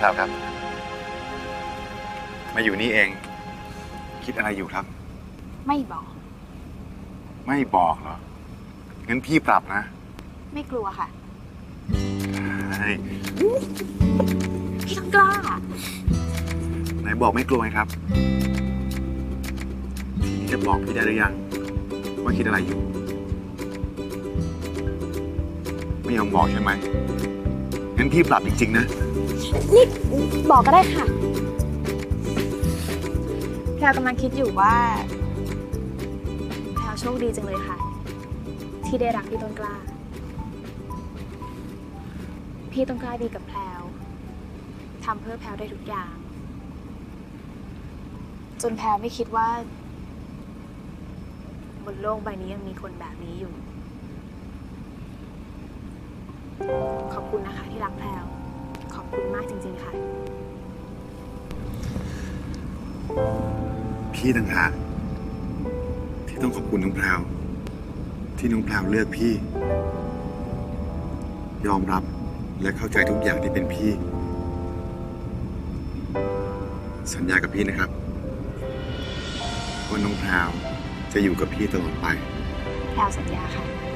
พราวครับ มาอยู่นี่เอง คิดอะไรอยู่ครับ ไม่บอก ไม่บอกเหรอ งั้นพี่ปรับนะ ไม่กลัวค่ะใช่พี่ต้องกล้า ไหนบอกไม่กลัวไงครับทีนี้จะบอกพี่ได้หรือยัง ว่าคิดอะไรอยู่ ไม่ยอมบอกใช่ไหม งั้นพี่ปรับจริง ๆ นะ นี่บอกก็ได้ค่ะแพลวกำลังคิดอยู่ว่าแพลวโชคดีจังเลยค่ะ ที่ได้รักพี่ต้นกล้า พี่ต้นกล้าดีกับแพลวทำเพื่อแพลวได้ทุกอย่าง จนแพลวไม่คิดว่า บนโลกใบนี้ยังมีคนแบบนี้อยู่ คุณนะคะที่รักแพลวขอบคุณมากจริง ๆ ค่ะ พี่ต่างหากที่ต้องขอบคุณน้องแพรวที่น้องแพรวเลือกพี่ ยอมรับและเข้าใจทุกอย่างที่เป็นพี่ สัญญากับพี่นะครับว่าน้องแพรวจะอยู่กับพี่ตลอดไป แพลวสัญญาค่ะ